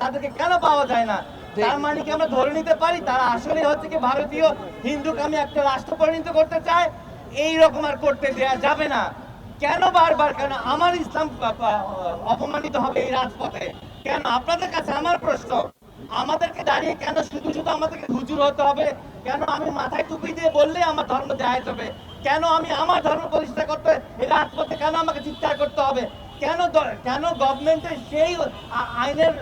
তাদেরকে কেন পাওয়া যায় না? তার মানে কি আমরা ধরে নিতে পারি? তারা আসলে হচ্ছে কি ভারতীয় হিন্দুকে আমি একটা রাষ্ট্র পরিণত করতে চায়? এই রকম আর করতে দেয়া যাবে না। কেন বারবার কেন আমার ইসলাম অপমানিত হবে এই রাজপথে? কেন আপনাদের কাছে আমার প্রশ্ন আমাদেরকে দাঁড়িয়ে কেন শুধু শুধু আমাদেরকে হুজুর হতে হবে? কেন আমি মাথায় টুপি দিয়ে বললে আমার ধর্ম জায়েজ হবে কেন আমি আমার ধর্ম প্রতিষ্ঠা করতে এই রাজপথে কেন আমাকে চিৎকার করতে হবে? কেন কেন গভর্নমেন্টের সেই আইনের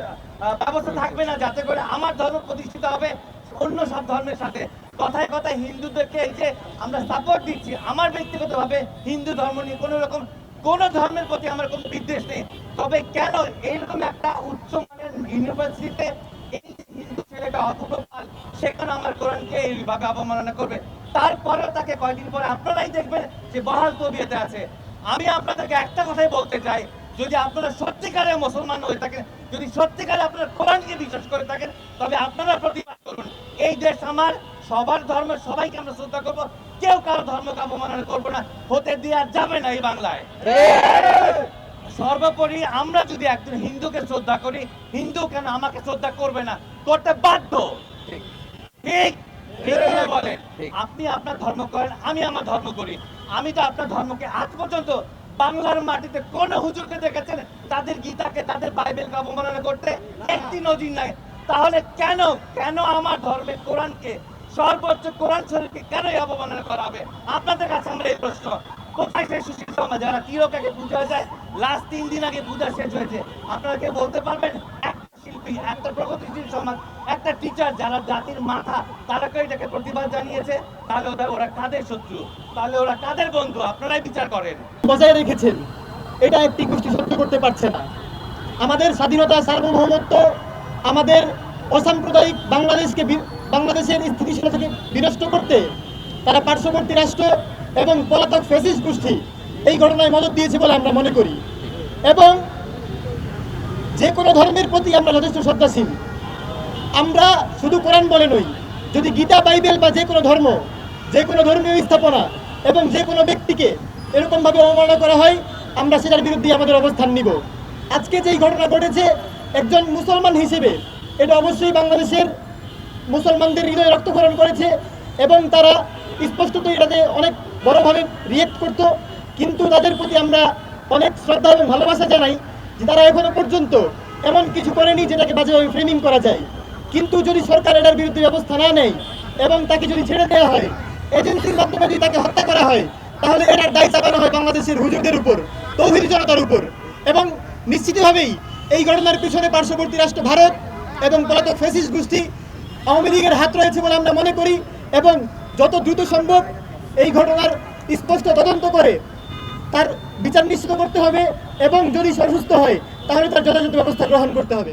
ব্যবস্থা থাকবে না যাতে করে আমার ধর্ম প্রতিষ্ঠিত হবে, অন্য সব ধর্মের সাথে? কথায় কথায় হিন্দুদেরকে এই যে আমরা সাপোর্ট দিচ্ছি, আমার ব্যক্তিগতভাবে হিন্দু ধর্ম নিয়ে কোনো রকম, কোনো ধর্মের প্রতি আমার কোনো বিদ্বেষ নেই। তবে কেন এইরকম একটা উচ্চ মানের ইউনিভার্সিটিতে এই হিন্দু ছেলেটা অথপকাল সেখানে আমার কোরআনকে এইভাবে অবমাননা করবে? তারপরেও তাকে কয়দিন পরে আপনারাই দেখবেন যে বহাল তবিয়তে আছে। আমি আপনাদেরকে একটা কথাই বলতে চাই। যদি আপনারা সত্যিকারের মুসলমান হয়ে থাকেন, যদি সত্যিকারে আপনারা কোরআনকে বিশ্বাস করে থাকেন, তবে আপনারা প্রতিবাদ করুন। এই দেশ আমার, সবার ধর্ম সবাইকে আমরা শ্রদ্ধা করব। কেউ কারও ধর্মকে অবমাননা করব না। হতে দেওয়া যাবে না এই বাংলায়। সর্বোপরি আমরা যদি একজন হিন্দুকে শ্রদ্ধা করি, হিন্দু কেন আমাকে শ্রদ্ধা করবে না? করতে বাধ্য। ঠিক। আপনি আপনার ধর্ম করেন আমি আমার ধর্ম করি। আমি তো আপনার ধর্মকে আজ পর্যন্ত বাংলার মাটিতে কোন হুজুরকে দেখেছেন? তাদের গীতাকে তাদের বাইবেলকে অবমাননা করতে একটি নজির নাই। তাহলে কেন কেন আমার ধর্মের কোরআনকে সর্বোচ্চ কোরআন শরীফকে কেন অবমাননা করা হবে? আপনাদের কাছে আমরা এই প্রশ্ন। কোথায় সেই সুশীল সমাজ? যারা তিরকাকে পূজা যায় লাস্ট তিন দিন আগে পূজা শেষ হয়েছে। আপনারা কে বলতে পারবেন? একটা প্রগতিশীল সমাজ, একটা টিচার যারা জাতির মাথা, তারা কেউ এটাকে প্রতিবাদ জানিয়েছে? তাহলে ওরা ওরা কাদের শত্রু? তাহলে ওরা কাদের বন্ধু? আপনারাই বিচার করেন। বজায় রেখেছেন। এটা একটি গোষ্ঠী সহ্য করতে পারছে না। আমাদের স্বাধীনতা সার্বভৌমত্ব, আমাদের অসাম্প্রদায়িক বাংলাদেশকে বাংলাদেশের স্থিতিশীলতাকে বিনষ্ট করতে, তারা পার্শ্ববর্তী রাষ্ট্র এবং পলাতক ফেসিস গোষ্ঠী এই ঘটনায় মদত দিয়েছে বলে আমরা মনে করি। এবং যে কোনো ধর্মের প্রতি আমরা যথেষ্ট শ্রদ্ধাশীল। আমরা শুধু কোরআন বলে নই, যদি গীতা, বাইবেল বা যে কোনো ধর্ম, যে কোনো ধর্মীয় স্থাপনা এবং যে কোনো ব্যক্তিকে এরকমভাবে অবমাননা করা হয়, আমরা সেটার বিরুদ্ধে আমাদের অবস্থান নিব। আজকে যেই ঘটনা ঘটেছে, একজন মুসলমান হিসেবে এটা অবশ্যই বাংলাদেশের মুসলমানদের হৃদয়ে রক্তক্ষরণ করেছে এবং তারা স্পষ্টত এটাতে অনেক বড়ভাবে রিয়েক্ট করত। কিন্তু তাদের প্রতি আমরা অনেক শ্রদ্ধা এবং ভালোবাসা জানাই। যে তারা এখনও পর্যন্ত এমন কিছু করেনি যেটাকে বাজেভাবে ফ্রেমিং করা যায়। কিন্তু যদি সরকার এটার বিরুদ্ধে ব্যবস্থা না নেয় এবং তাকে যদি ছেড়ে দেওয়া হয়, এজেন্সির মাধ্যমে যদি তাকে হত্যা করা হয়, তাহলে এটার দায় চাপানো হয় বাংলাদেশের হুজুরদের উপর, তৌহিদ জনতার উপর। এবং নিশ্চিতভাবেই এই ঘটনার পিছনে পার্শ্ববর্তী রাষ্ট্র ভারত এবং পলাতক ফেসিস গোষ্ঠী আওয়ামী লীগের হাত রয়েছে বলে আমরা মনে করি এবং যত দ্রুত সম্ভব এই ঘটনার স্পষ্ট তদন্ত করে তার বিচার নিশ্চিত করতে হবে এবং যদি সে অসুস্থ হয়, তাহলে তার যথাযথ ব্যবস্থা গ্রহণ করতে হবে।